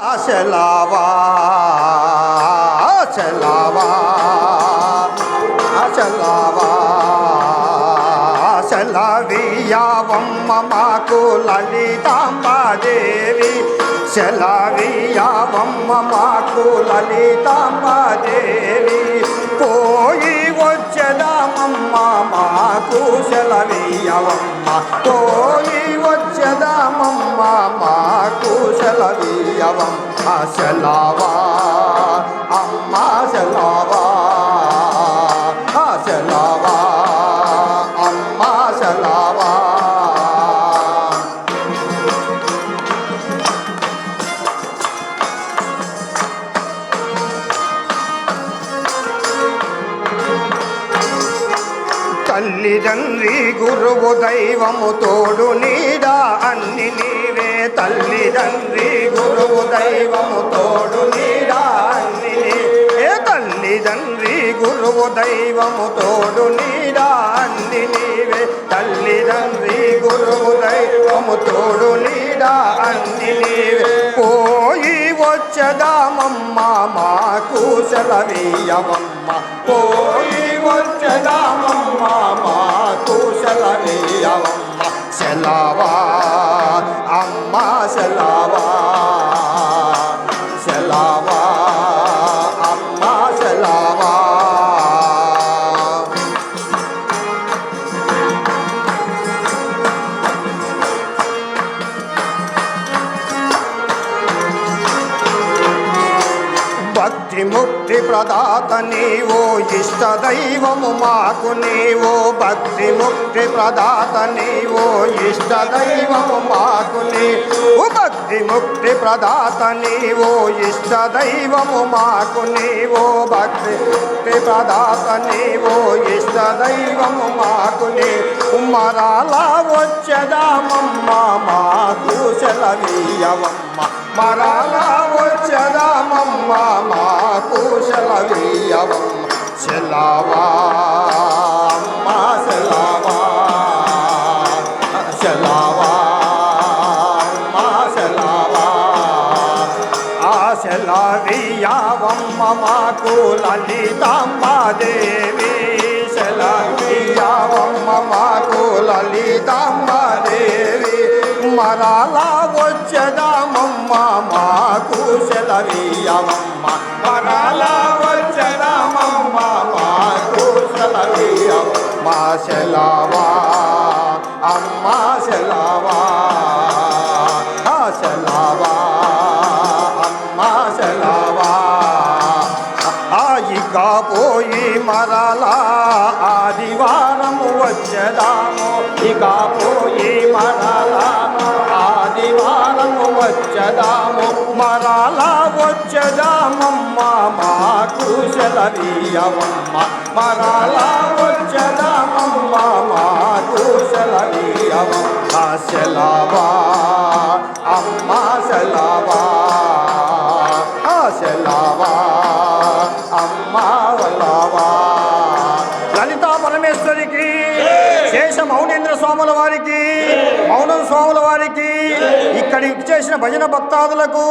చలావా చలావా చలావా చలవియావమ్మ మాకు లలితాంబాదేవి. చలవియావమ్మ మాకు లలితాంబాదేవి. పోయి వచ్చదామమ్మ మాకు సెలవీయవమ్మ పోయి వచ్చదామమ్మ మాకు సెలవీయవమ్మ సెలవా అమ్మ సెలవా ఆ సెలవా అమ్మ సెలవా తల్లిదండ్రి గురువు దైవము తోడు నీడా అన్ని నీవే తల్లిదండ్రి గురువు దైవము తోడు నీడాన్ని. ఏ తల్లి తండ్రి గురువు దైవము తోడు నీడాన్ని. నీవే తల్లి తండ్రి గురువు దైవము తోడు నీడా అన్ని నీవే పోయి వచ్చదామమ్మ మాకు సెలవీయమమ్మ పోయి వచ్చదామమ్మ మాకు సెలవీయమమ్మ సెలవా అమ్మ సెలవా. ముక్తి ప్రదాత నీవో ఇష్ట దైవము మాకు నీవో. భక్తి ముక్తి ప్రదాత నీవో ఇష్ట దైవము మాకు నీవు భక్తి ముక్తి ప్రదాత నీవో ఇష్ట దైవము మాకు నీవో. భక్తి ముక్తి ప్రదాత నీవో ఇష్ట దైవము మాకు నీవు మరాలా వచ్చదామమ్మ మాకు సెలవీయవమ్మ. మరాలా వచ్చదామమ్మ మా సెలవీయవమ్మ సెలవా అమ్మ సెలవా సెలవా అమ్మ సెలవా ఆశలవియావమ్మ మాకు లలితాంబాదేవి శలవియావమ్మ మాకు లలితాంబాదేవి మరాలా వచ్చదామమ్మ మాకు సెలవీయవమ్మ మరాలా సెలవీయమ్మ శలావా అమ్మ శలావా ఆ అమ్మ సెలవా ఇక పోయి మరలా ఆదివారము వచ్చదాము. ఇక పోయి మరలా ఆదివారము వచ్చదాము. మరలా వచ్చదామమ్మ మా సెలవీయవమ్మ మరలా శేష మౌనేంద్ర స్వాముల వారికి మౌనం స్వాముల వారికి ఇక్కడి చేసిన భజన భక్తాదులకు